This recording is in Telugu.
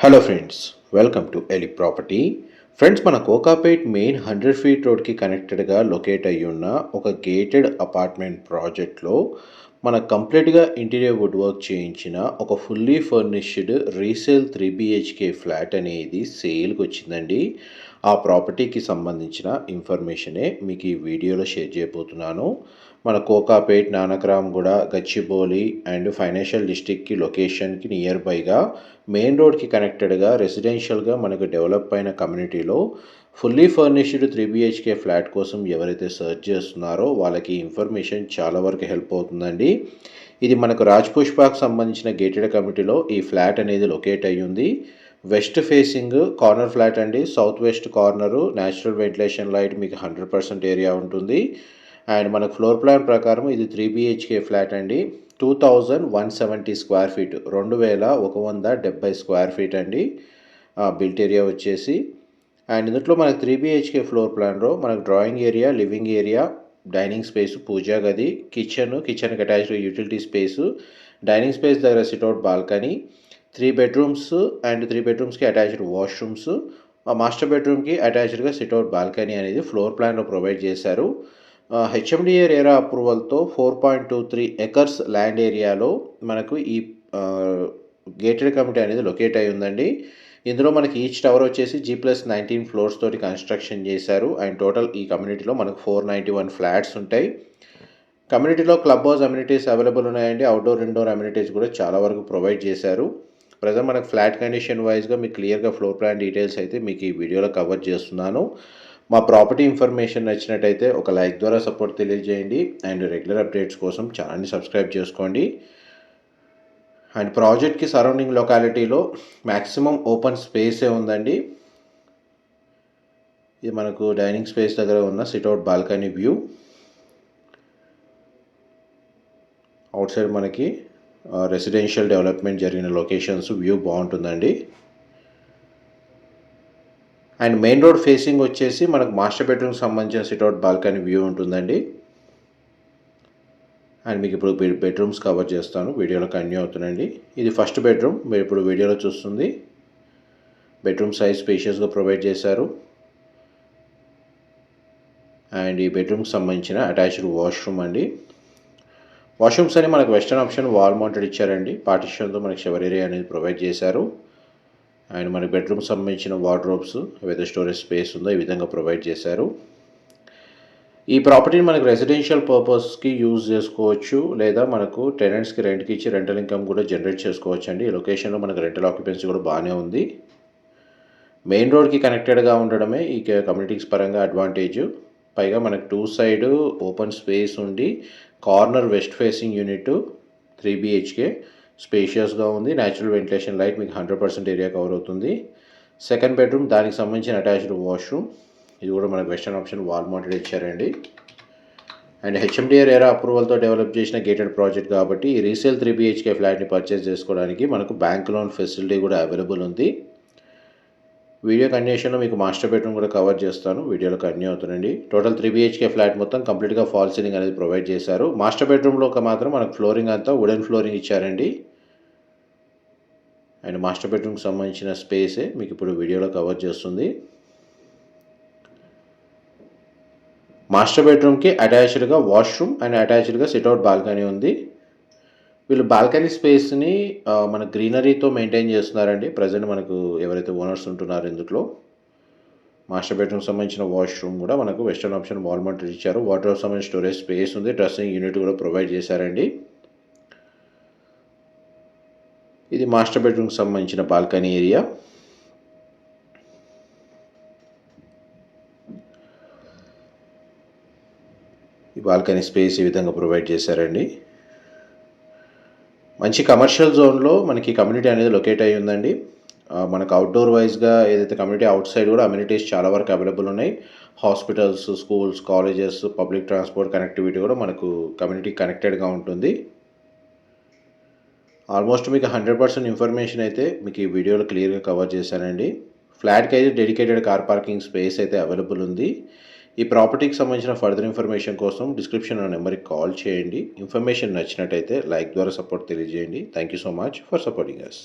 Hello friends welcome to Eli property friends మన కోకాపేట్ మెయిన్ హండ్రెడ్ ఫీట్ రోడ్కి కనెక్టెడ్గా లొకేట్ అయ్యి ఉన్న ఒక గేటెడ్ అపార్ట్మెంట్ ప్రాజెక్ట్లో మన కంప్లీట్గా ఇంటీరియర్ వుడ్ వర్క్ చేయించిన ఒక fully furnished resale three BHK flat అనేది సేల్కి వచ్చిందండి. ఆ ప్రాపర్టీకి సంబంధించిన ఇన్ఫర్మేషనే మీకు ఈ వీడియోలో షేర్ చేయబోతున్నాను. మన కోకాపేట్ నానక్రామ్గూడ గచ్చిబౌలి అండ్ ఫైనాన్షియల్ డిస్టిక్కి లొకేషన్కి నియర్ బైగా మెయిన్ రోడ్కి కనెక్టెడ్గా రెసిడెన్షియల్గా మనకు డెవలప్ అయిన కమ్యూనిటీలో fully furnished three BHK flat కోసం ఎవరైతే సెర్చ్ చేస్తున్నారో వాళ్ళకి ఇన్ఫర్మేషన్ చాలా వరకు హెల్ప్ అవుతుందండి. ఇది మనకు రాజ్ పుష్పాకు సంబంధించిన గేటెడ్ కమిటీలో ఈ ఫ్లాట్ అనేది లొకేట్ అయ్యింది. వెస్ట్ ఫేసింగ్ కార్నర్ ఫ్లాట్ అండి. South west corner natural ventilation light మీకు హండ్రెడ్ పర్సెంట్ ఏరియా ఉంటుంది. అండ్ మనకు ఫ్లోర్ ప్లాన్ ప్రకారం ఇది త్రీ బిహెచ్కే ఫ్లాట్ అండి. Two thousand one seventy square feet రెండు వేల ఒక వంద డెబ్బై స్క్వేర్ ఫీట్ అండి. బిల్ట్ ఏరియా వచ్చేసి. అండ్ ఇందులో మనకు త్రీ బిహెచ్కే ఫ్లోర్ ప్లాన్లో మనకు drawing area living area dining space puja గది కిచెన్ కిచెన్కి attached utility space dining space దగ్గర sit out balcony three bedrooms and three బెడ్రూమ్స్కి attached washrooms. Master బెడ్రూమ్కి అటాచ్డ్గా సిట్అవుట్ బాల్కనీ అనేది ఫ్లోర్ ప్లాన్లో ప్రొవైడ్ చేశారు. HMDA RERA అప్రూవల్తో four point two three acres land ఏరియాలో మనకు ఈ గేటెడ్ కమిటీ అనేది లొకేట్ అయి ఉందండి. ఇందులో మనకి ఈచ్ టవర్ వచ్చేసి జీ ప్లస్ నైన్టీన్ ఫ్లోర్స్ తోటి కన్స్ట్రక్షన్ చేశారు. అండ్ టోటల్ ఈ కమ్యూనిటీలో మనకు ఫోర్ నైంటీ వన్ ఫ్లాట్స్ ఉంటాయి. కమ్యూనిటీలో క్లబ్ హౌస్ అమ్యూనిటీస్ అవైలబుల్ ఉన్నాయండి. అవుట్డోర్ ఇండోర్ అమ్యూనిటీస్ కూడా చాలా వరకు ప్రొవైడ్ చేశారు. ప్రజెంట్ మనకు ఫ్లాట్ కండిషన్ వైజ్గా మీకు క్లియర్గా ఫ్లోర్ ప్లాన్ డీటెయిల్స్ అయితే మీకు ఈ వీడియోలో కవర్ చేస్తున్నాను. మా ప్రాపర్టీ ఇన్ఫర్మేషన్ నచ్చినట్టయితే ఒక లైక్ ద్వారా సపోర్ట్ తెలియజేయండి. అండ్ రెగ్యులర్ అప్డేట్స్ కోసం ఛానల్ని సబ్స్క్రైబ్ చేసుకోండి. అండ్ ప్రాజెక్ట్కి సరౌండింగ్ లొకాలిటీలో మ్యాక్సిమం ఓపెన్ స్పేసే ఉందండి. ఇది మనకు డైనింగ్ స్పేస్ దగ్గర ఉన్న sit out balcony view outside మనకి రెసిడెన్షియల్ డెవలప్మెంట్ జరిగిన లొకేషన్స్ వ్యూ బాగుంటుందండి. అండ్ మెయిన్ రోడ్ ఫేసింగ్ వచ్చేసి మనకు మాస్టర్ బెడ్రూమ్కి సంబంధించిన సిట్అవుట్ బాల్కనీ వ్యూ ఉంటుందండి. అండ్ మీకు ఇప్పుడు బెడ్రూమ్స్ కవర్ చేస్తాను. వీడియోలో కన్యూ అవుతుందండి. ఇది ఫస్ట్ బెడ్రూమ్ మీరు ఇప్పుడు వీడియోలో చూస్తుంది. బెడ్రూమ్ సైజ్ స్పేషియస్గా ప్రొవైడ్ చేశారు. అండ్ ఈ బెడ్రూమ్కి సంబంధించిన అటాచ్డ్ వాష్రూమ్ అండి. వాష్రూమ్స్ అని మనకు వెస్టర్న్ ఆప్షన్ వాల్ మౌంటెడ్ ఇచ్చారండి. పార్టిషన్తో మనకి షవర్ ఏరియా అనేది ప్రొవైడ్ చేశారు. అండ్ మన బెడ్రూమ్ సంబంధించిన వార్డ్రోబ్స్ ఏదైతే స్టోరేజ్ స్పేస్ ఉందో ఈ విధంగా ప్రొవైడ్ చేశారు. ఈ ప్రాపర్టీని మనకు రెసిడెన్షియల్ పర్పస్కి యూజ్ చేసుకోవచ్చు లేదా మనకు టెనెంట్స్కి రెంట్కి ఇచ్చి రెంటల్ ఇన్కమ్ కూడా జనరేట్ చేసుకోవచ్చు అండి ఈ లొకేషన్లో మనకు రెంటల్ ఆక్యుపెన్సీ కూడా బాగానే ఉంది. మెయిన్ రోడ్కి కనెక్టెడ్గా ఉండడమే ఈ కమ్యూనిటీస్ పరంగా అడ్వాంటేజ్. పైగా మనకు టూ సైడ్ ఓపెన్ స్పేస్ ఉండి corner west facing unit three BHK. స్పేషియస్గా ఉంది. న్యాచురల్ వెంటిలేషన్ లైట్ మీకు హండ్రెడ్ పర్సెంట్ ఏరియా కవర్ అవుతుంది. సెకండ్ బెడ్రూమ్ దానికి సంబంధించిన అటాచ్డ్ వాష్రూమ్. ఇది కూడా మనకు వెస్టర్న్ ఆప్షన్ వాల్ మౌంటెడ్ ఇచ్చారండి. అండ్ హెచ్ఎండిఆర్ ఏరా అప్రూవల్తో డెవలప్ చేసిన గేటెడ్ ప్రాజెక్ట్ కాబట్టి ఈ రీసేల్ త్రీ బిహెచ్కే ఫ్లాట్ని పర్చేస్ చేసుకోవడానికి మనకు బ్యాంక్ లోన్ ఫెసిలిటీ కూడా అవైలబుల్ ఉంది. వీడియో కండిషన్లో మీకు మాస్టర్ బెడ్రూమ్ కూడా కవర్ చేస్తాను. వీడియోలో కన్యూ అవుతుందండి టోటల్ త్రీ బిహెచ్కే ఫ్లాట్ మొత్తం కంప్లీట్గా ఫాల్ సీలింగ్ అనేది ప్రొవైడ్ చేశారు. మాస్టర్ బెడ్రూమ్లో ఒక మాత్రం మనకు ఫ్లోరింగ్ అంతా వుడెన్ ఫ్లోరింగ్ ఇచ్చారండి. అండ్ మాస్టర్ బెడ్రూమ్కి సంబంధించిన స్పేసే మీకు ఇప్పుడు వీడియోలో కవర్ చేస్తుంది. మాస్టర్ బెడ్రూమ్కి అటాచ్డ్గా వాష్రూమ్ అండ్ అటాచ్డ్గా సిట్అవుట్ బాల్కనీ ఉంది. వీళ్ళు బాల్కనీ స్పేస్ని మన గ్రీనరీతో మెయింటైన్ చేస్తున్నారండి. ప్రజెంట్ మనకు ఎవరైతే ఓనర్స్ ఉంటున్నారో ఇందులో మాస్టర్ బెడ్రూమ్ సంబంధించిన వాష్రూమ్ కూడా మనకు వెస్టర్న్ ఆప్షన్ వాల్ ఇచ్చారు. వాటర్ సంబంధించిన స్టోరేజ్ స్పేస్ ఉంది. డ్రెస్సింగ్ యూనిట్ కూడా ప్రొవైడ్ చేశారండి. ఇది మాస్టర్ బెడ్రూమ్కి సంబంధించిన బాల్కనీ ఏరియా. ఈ బాల్కనీ స్పేస్ ఈ విధంగా ప్రొవైడ్ చేశారండి. మంచి కమర్షియల్ జోన్లో మనకి కమ్యూనిటీ అనేది లొకేట్ అయ్యి ఉందండి. మనకు అవుట్డోర్ వైజ్గా ఏదైతే కమ్యూనిటీ అవుట్ సైడ్ కూడా అమ్యూనిటీస్ చాలా వరకు అవైలబుల్ ఉన్నాయి. Hospitals schools colleges public transport connectivity కూడా మనకు కమ్యూనిటీ కనెక్టెడ్గా ఉంటుంది. ఆల్మోస్ట్ మీకు హండ్రెడ్ పర్సెంట్ ఇన్ఫర్మేషన్ అయితే మీకు ఈ వీడియోలో క్లియర్గా కవర్ చేశానండి. ఫ్లాట్కి అయితే డెడికేటెడ్ కార్ పార్కింగ్ స్పేస్ అయితే అవైలబుల్ ఉంది. ఈ ప్రాపర్టీకి సంబంధించిన ఫర్దర్ ఇన్ఫర్మేషన్ కోసం డిస్క్రిప్షన్ నెంబర్కి కాల్ చేయండి. ఇన్ఫర్మేషన్ నచ్చినట్టయితే లైక్ ద్వారా సపోర్ట్ తెలియజేయండి. Thank you so much for supporting us